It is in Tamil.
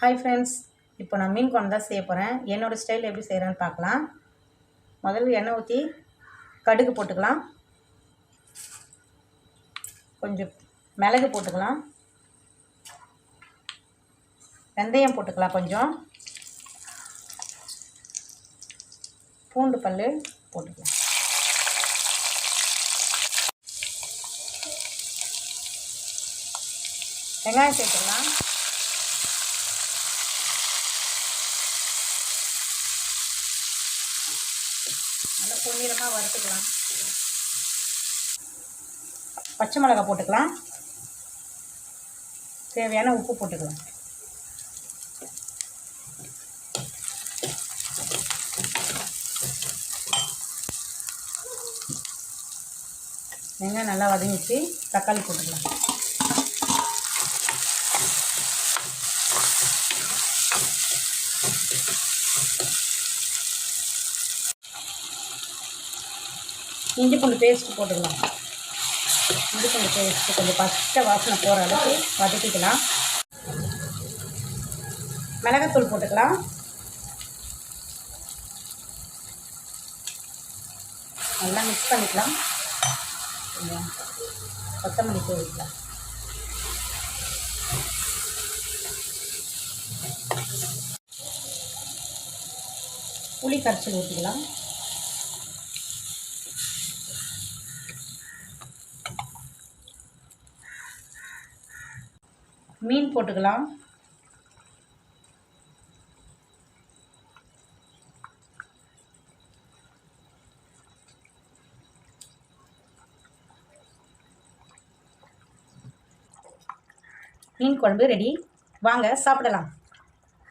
ஹாய் ஃப்ரெண்ட்ஸ் இப்போ நான் மீன் குழம்பு தான் செய்ய போகிறேன் என்னோடய ஸ்டைல் எப்படி செய்கிறேன்னு பார்க்கலாம். முதல்ல எண்ணெய் ஊற்றி கடுகு போட்டுக்கலாம். கொஞ்சம் மிளகு போட்டுக்கலாம். வெந்தயம் போட்டுக்கலாம் கொஞ்சம். பூண்டு பல் போட்டுக்கலாம். வெங்காயம் சேர்த்துக்கலாம். நல்லா பொன்னிறமாக வறுத்துக்கலாம். பச்சை மிளகாய் போட்டுக்கலாம். தேவையான உப்பு போட்டுக்கலாம். வெங்காயம் நல்லா வதங்கிச்சு. தக்காளி போட்டுக்கலாம். இஞ்சி பூண்டு பேஸ்ட்டு போட்டுக்கலாம். இஞ்சி பூண்டு பேஸ்ட்டு கொஞ்சம் பச்சை வாசனை போகிற அளவுக்கு வதக்கிக்கலாம். மிளகாத்தூள் போட்டுக்கலாம். நல்லா மிக்ஸ் பண்ணிக்கலாம். கொஞ்சம் கொத்தமல்லி தூவிக்கலாம் புளி கரைச்சல் ஊற்றிக்கலாம் மீன் போட்டுக்கலாம். மீன் குழம்பு ரெடி வாங்க சாப்பிடலாம்.